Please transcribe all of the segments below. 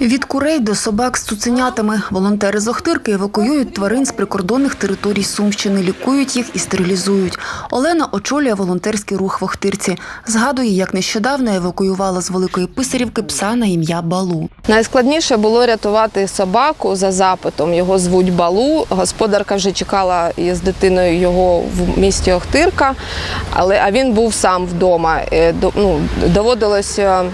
Від курей до собак з цуценятами волонтери з Охтирки евакуюють тварин з прикордонних територій Сумщини, лікують їх і стерилізують. Олена очолює волонтерський рух в Охтирці. Згадує, як нещодавно евакуювала з Великої Писарівки пса на ім'я Балу. Найскладніше було рятувати собаку за запитом. Його звуть Балу. Господарка вже чекала із дитиною його в місті Охтирка, але а він був сам вдома. Е, Ну, доводилося.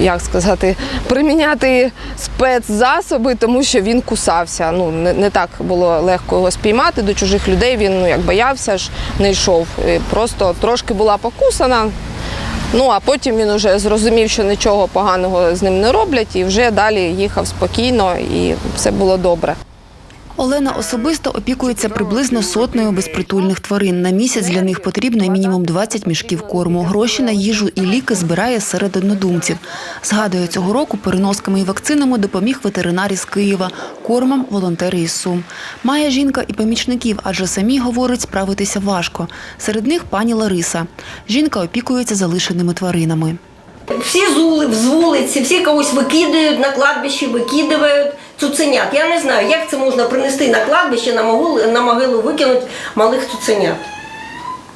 Як сказати, приміняти спецзасоби, тому що він кусався. Ну не, не так було легко його спіймати до чужих людей. Він ну як боявся ж, не йшов. Просто трошки була покусана, Ну а потім він вже зрозумів, що нічого поганого з ним не роблять, і вже далі їхав спокійно, і все було добре. Олена особисто опікується приблизно сотнею безпритульних тварин. На місяць для них потрібно мінімум 20 мішків корму. Гроші на їжу і ліки збирає серед однодумців. Згадує, цього року переносками і вакцинами допоміг ветеринар із Києва, кормом волонтери із Сум. Має жінка і помічників, адже самі, говорить, справитися важко. Серед них пані Лариса. Жінка опікується залишеними тваринами. Всі з ули- з вулиці, всі когось викидають на кладбище, викидають цуценят. Я не знаю, як це можна принести на кладбище, на могилу, на могилу викинути малих цуценят.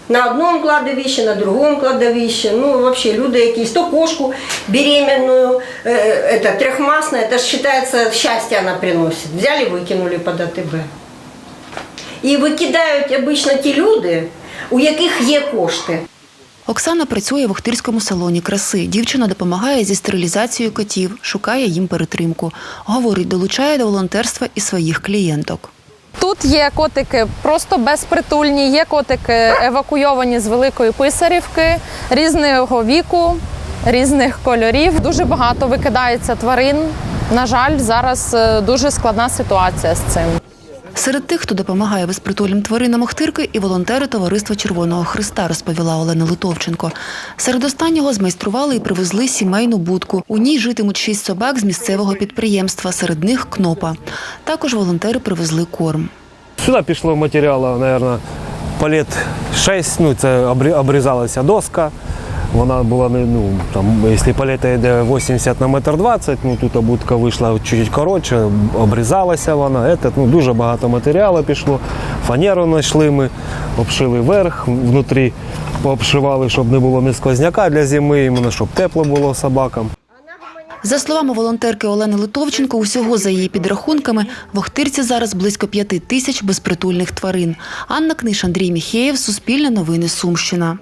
На одному кладовищі, на другому кладовищі. Ну, взагалі, люди якісь, то кошку беременную, э, это, трехмасная, это ж считается, счастье она приносит. Взяли, выкинули под АТБ. І викидають обично ті люди, у яких є кошти. Оксана працює в Охтирському салоні краси. Дівчина допомагає зі стерилізацією котів, шукає їм перетримку. Говорить, долучає до волонтерства і своїх клієнток. Тут є котики просто безпритульні, є котики евакуйовані з Великої Писарівки різного віку, різних кольорів. Дуже багато викидається тварин. На жаль, зараз е, дуже складна ситуація з цим. Серед тих, хто допомагає безпритульним тваринам Охтирки, і волонтери Товариства Червоного Христа, розповіла Олена Литовченко. Серед останнього змайстрували і привезли сімейну будку. У ній житимуть шість собак з місцевого підприємства, серед них кнопа. Також волонтери привезли корм. Сюди пішло матеріалу, мабуть, палет 6, ну це обрізалася доска. Вона була не ну там, якщо палета йде 80 на метр 20, ну тут обутка вийшла чуть коротше, обрізалася вона. Це, ну, дуже багато матеріалу пішло. Фанеру знайшли ми, обшили верх, внутрі обшивали, щоб не було ні сквозняка для зими, іменно, щоб тепло було собакам. За словами волонтерки Олени Литовченко, усього за її підрахунками в Охтирці зараз близько п'яти тисяч безпритульних тварин. Анна Книж, Андрій Міхеєв, Суспільне новини Сумщина.